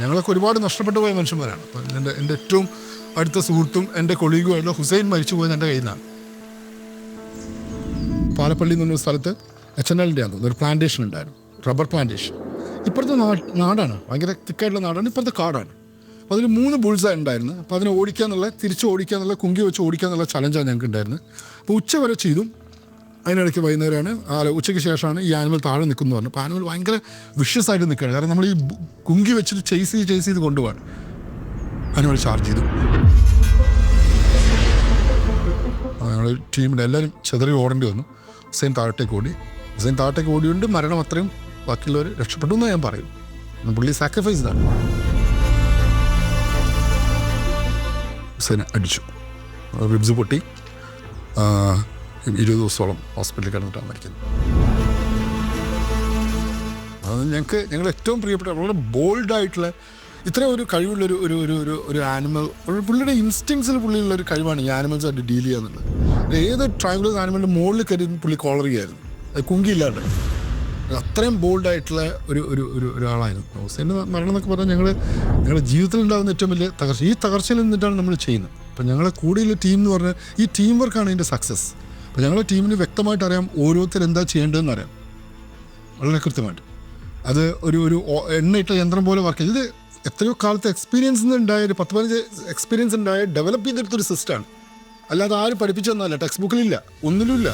ഞങ്ങളൊക്കെ ഒരുപാട് നഷ്ടപ്പെട്ടു പോയ മനുഷ്യന്മാരാണ്. അപ്പം എന്റെ എന്റെ ഏറ്റവും അടുത്ത സുഹൃത്തും എന്റെ കൊളീഗുമായിട്ടുള്ള ഹുസൈൻ മരിച്ചു പോയത് എന്റെ കയ്യിൽ നിന്നാണ്. പാലപ്പള്ളി എന്ന് പറഞ്ഞ സ്ഥലത്ത് എച്ച് എൻ എല്ലിന്റെ ആണെന്ന് ഒരു പ്ലാന്റേഷൻ ഉണ്ടായിരുന്നു. റബ്ബർ പ്ലാന്റേഷൻ ഇപ്പോഴത്തെ നാട് നാടാണ്. ഭയങ്കര തിക്കായിട്ടുള്ള നാടാണ്. ഇപ്പോഴത്തെ കാടാണ്. അപ്പോൾ അതിൽ മൂന്ന് ബുൾസ് ഉണ്ടായിരുന്നു. അപ്പോൾ അതിനെ ഓടിക്കാന്നുള്ള തിരിച്ച് ഓടിക്കാന്നുള്ള കുങ്കി വെച്ച് ഓടിക്കാന്നുള്ള ചലഞ്ചാണ് ഞങ്ങൾക്ക് ഉണ്ടായിരുന്നത് അപ്പോൾ ഉച്ച വരെ ചെയ്തു അതിനിടയ്ക്ക് വൈകുന്നേരമാണ് ആ ഉച്ചയ്ക്ക് ശേഷമാണ് ഈ ആനിമൽ താഴെ നിൽക്കുന്നു പറഞ്ഞു. അപ്പോൾ ആനിമൽ ഭയങ്കര വിഷ്യസ് ആയിട്ട് നിൽക്കുകയാണ്. കാരണം നമ്മൾ ഈ കുങ്കി വെച്ചിട്ട് ചേസ് ചെയ്ത് ചേസ് ചെയ്ത് കൊണ്ടുപോകാൻ ആനിമൽ ചാർജ് ചെയ്തു. ഞങ്ങൾ ടീമിന്റെ എല്ലാവരും ചെതറി ഓടേണ്ടി വന്നു. ഹുസൈൻ താഴത്തേക്ക് ഓടി. ഹുസൈൻ താഴത്തേക്ക് ഓടിയുണ്ട് മരണം അത്രയും ബാക്കിയുള്ളവർ രക്ഷപ്പെട്ടു എന്ന് ഞാൻ പറയും. പുള്ളി സാക്രിഫൈസ് ആണ് ഹുസൈനെ അടിച്ചു. റിബ്സ് പൊട്ടി. ഇരുപത് ദിവസത്തോളം ഹോസ്പിറ്റലിൽ കിടന്നിട്ടാണ് മരിക്കുന്നത് അത് ഞങ്ങൾക്ക് ഞങ്ങൾ ഏറ്റവും പ്രിയപ്പെട്ട വളരെ ബോൾഡായിട്ടുള്ള ഇത്രയും ഒരു കഴിവുള്ളൊരു ഒരു ഒരു ഒരു ഒരു ആനിമൽ പുള്ളിയുടെ ഇൻസ്റ്റിങ്സിൽ പുള്ളിയുള്ള ഒരു കഴിവാണ് ഈ ആനിമൽസായിട്ട് ഡീൽ ചെയ്യാന്നുള്ളത് ഏത് ട്രൈബുലർ ആനിമലിന്റെ മുകളിൽ കയറി പുള്ളി കോളർ ചെയ്യായിരുന്നു അത് കുങ്കിയില്ലാണ്ട്. അത്രയും ബോൾഡായിട്ടുള്ള ഒരു ഒരു ഒരു ഒരാളായിരുന്നു ഹുസൈന്റെ മരണം എന്നൊക്കെ പറഞ്ഞാൽ ഞങ്ങൾ ഞങ്ങളുടെ ജീവിതത്തിൽ ഉണ്ടാകുന്ന ഏറ്റവും വലിയ തകർച്ച. ഈ തകർച്ചയിൽ നിന്നിട്ടാണ് നമ്മൾ ചെയ്യുന്നത്. അപ്പം ഞങ്ങളെ കൂടെയുള്ള ടീം എന്ന് പറഞ്ഞാൽ ഈ ടീം വർക്കാണ് ഇതിന്റെ സക്സസ്. അപ്പോൾ ഞങ്ങളുടെ ടീമിന് വ്യക്തമായിട്ട് അറിയാം ഓരോരുത്തർ എന്താ ചെയ്യേണ്ടതെന്ന് അറിയാം. വളരെ കൃത്യമായിട്ട്. അത് ഒരു ഒരു എണ്ണയിട്ട യന്ത്രം പോലെ വർക്ക് ചെയ്ത് എത്രയോ കാലത്തെ എക്സ്പീരിയൻസ് ഉണ്ടായ ഒരു പത്ത് പതിനഞ്ച് എക്സ്പീരിയൻസ് ഉണ്ടായ ഡെവലപ്പ് ചെയ്തെടുത്തൊരു സിസ്റ്റമാണ് അല്ലാതെ ആരും പഠിപ്പിച്ചതെന്നല്ല ടെക്സ്റ്റ് ബുക്കിലില്ല ഒന്നിലുമില്ല